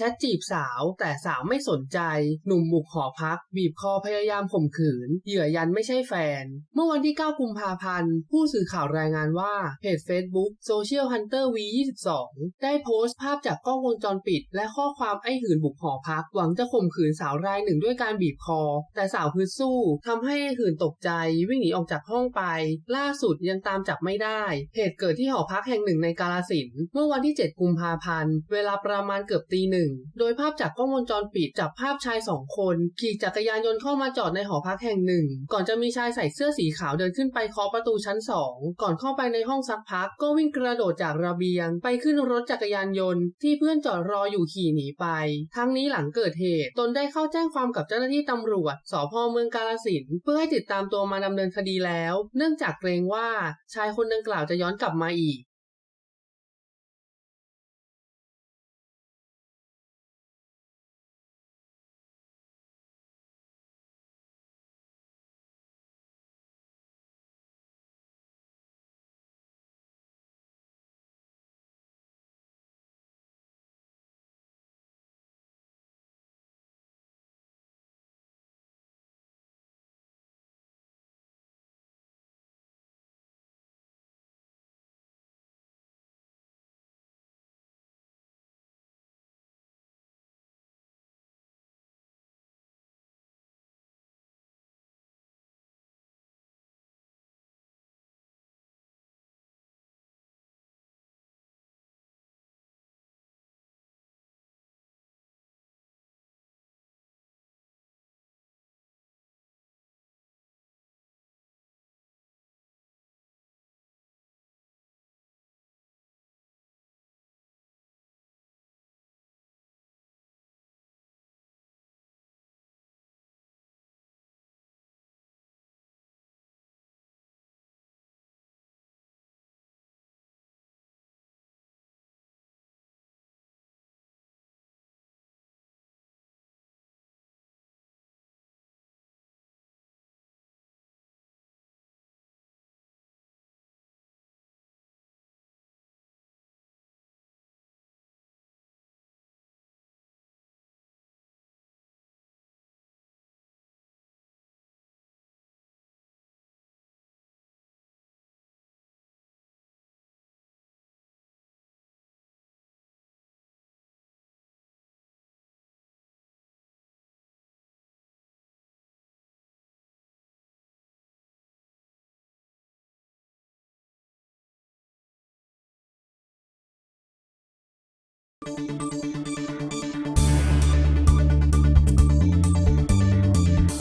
ชทจีบสาว แต่สาวไม่สนใจ หนุ่มบุกหอพัก บีบคอพยายามข่มขืน เหยื่อยันไม่ใช่แฟน เมื่อวันที่ 9 กุมภาพันธ์ ผู้สื่อข่าวรายงานว่า เพจ Facebook Social Hunter V22 ได้โพสต์ภาพจากกล้องวงจรปิด และข้อความไอ้หืนบุกหอพัก หวังจะข่มขืนสาวรายหนึ่งด้วยการบีบคอ แต่สาวพึดสู้ทำให้ไอ้หืนตกใจ วิ่งหนีออกจากห้องไป ล่าสุดยังตามจับไม่ได้ เหตุเกิดที่หอพักแห่งหนึ่งในกาลสินเมื่อวันที่ 7 กุมภาพันธ์ เวลาประมาณเกือบตีหนึ่งโดยภาพจากกล้องวงจรปิดจับภาพชายสองคนขี่จักรยานยนต์เข้ามาจอดในหอพักแห่งหนึ่ง ก่อนจะมีชายใส่เสื้อสีขาวเดินขึ้นไปเคาะประตูชั้นสองก่อนเข้าไปในห้องซักพัก ก็วิ่งกระโดดจากระเบียง ไปขึ้นรถจักรยานยนต์ที่เพื่อนจอดรออยู่ขี่หนีไป ทั้งนี้หลังเกิดเหตุตนได้เข้าแจ้งความกับเจ้าหน้าที่ตำรวจสพเมืองกาลสินเพื่อให้ติดตามตัวมาดำเนินคดีแล้ว เนื่องจากเกรงว่าชายคนดังกล่าวจะย้อนกลับมาอีก